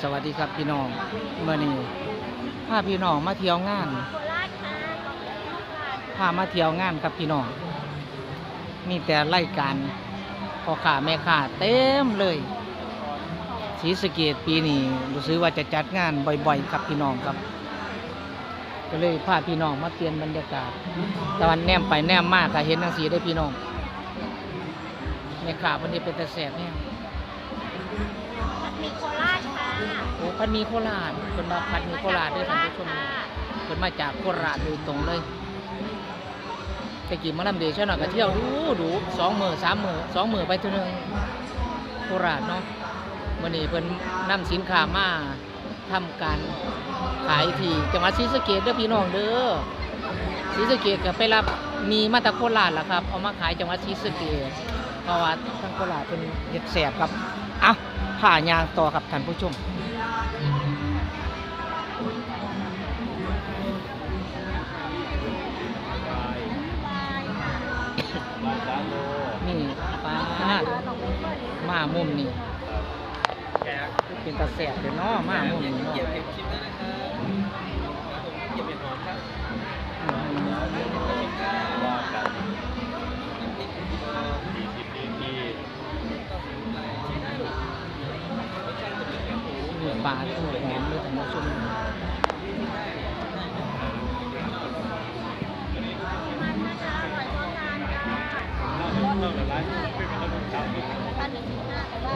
สวัสดีครับพี่น้องเมื่อนี้พาพี่น้องมาเที่ยวงานพามาเที่ยวงานกับพี่น้องมีแต่ไล่การพ่อค้าแม่ค้าเต็มเลยศรีสะเกดปีนี้รู้สึกว่าจะจัดงานบ่อยๆครับพี่น้องครับ ก็เลยพาพี่น้องมาเปลี่ยนบรรยากาศตะวันแนมไปแนมมากก็เห็นทังสีได้พี่น้องแม่ค้าวันนี้เป็นแต่แสบเนี่ยมีโคราชค่ะ โอ้พันมีโคราชคนมาพันมีโคราชด้วยท่านผู้ชมค่ะเพิ่นมาจากโคราชโดยตรงเลยไปกินมะลำเดชหน่อยก็เที่ยวดูดูสองมือสามมือสองมือไปเท่านึงโคราชเนาะวันนี้เพิ่นนำสินค้ามาทำการขายที่จังหวัดศรีสะเกษเด้อพี่น้องเด้อศรีสะเกษก็ไปรับมีมาจากโคราชล่ะครับ เอามาขายจังหวัดศรีสะเกษเพราะว่าทางโคราชเป็นเห็ดแสบครับอะผ่ายางต่อครับท่านผู้ชม มามุมนี่เป็นตาแสบเดี๋ยวเนาะมามุมนี่เนาะนี่ปลาตัวหอมเลยท่านผู้ชม อ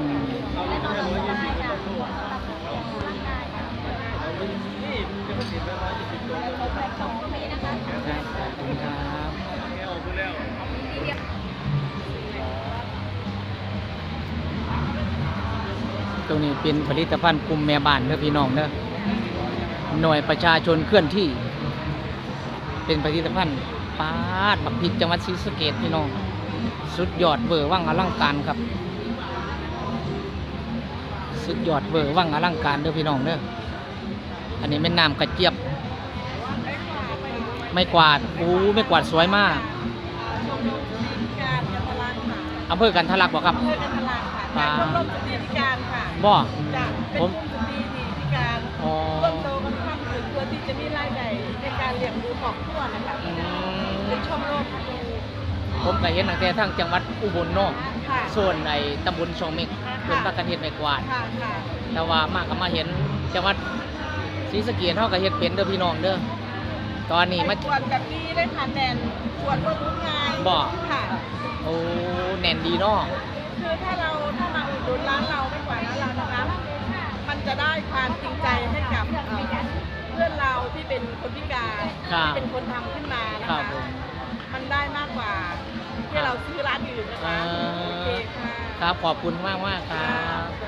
ืมครับขอบคุณครับตรงนี้เป็นผลิตภัณฑ์กลุ่มแม่บ้านเด้อพี่น้องเด้อ หน่วยประชาชนเคลื่อนที่ เป็นผลิตภัณฑ์ปาดบักพริกจังหวัดศรีสะเกดพี่น้อง สุดยอดเบอร์ว่างอลังการครับ สุดยอดเบอร์ว่างอลังการเด้อพี่น้องเด้ออันนี้เป็นน้ำกระเจี๊ยบ ไม่กวาดอู้ไม่กวาดสวยมากอำเภอกันทะลักบ่ครับเพื่อกันทลางค่ะจากชมรมสตรีพิการค่ะบ่จากเป็นผม อบครัวนะคะอืเป็มนชมรมผมก็เห็นตั้งแต่ทางจังหวัดอุบลเนาะค่ะส่วนในตำบลชองเมกเป็นปากกันเฮ็ดไม่กวาด ค่ะค่ะแต่ว่ามากก็มาเห็นจังหวัดศรีสะเกษเฮาก็เฮ็ดเป็นเด้อพี่น้องเด้อตอนนี้มาส่วนแบบนี้ได้ผ่านแดนส่วนบนทุกงานบ่ค่ะ โอ้แน่นดีเนาะคือถ้าเราถ้ามาอุดหนุนร้านเราไม่กว่าร้านเรานะคะ มันจะได้ความจริงใจให้กับเอ่อเพื่อนเรา ที่เป็นคนพิการครับที่เป็นคนทำขึ้นมานะครัคะบผมมันได้มากกว่าที่เราซื้อร้านอื่นนะคะอ่า โอเคค่ะ ครับขอบคุณมากมากๆครับค่ะ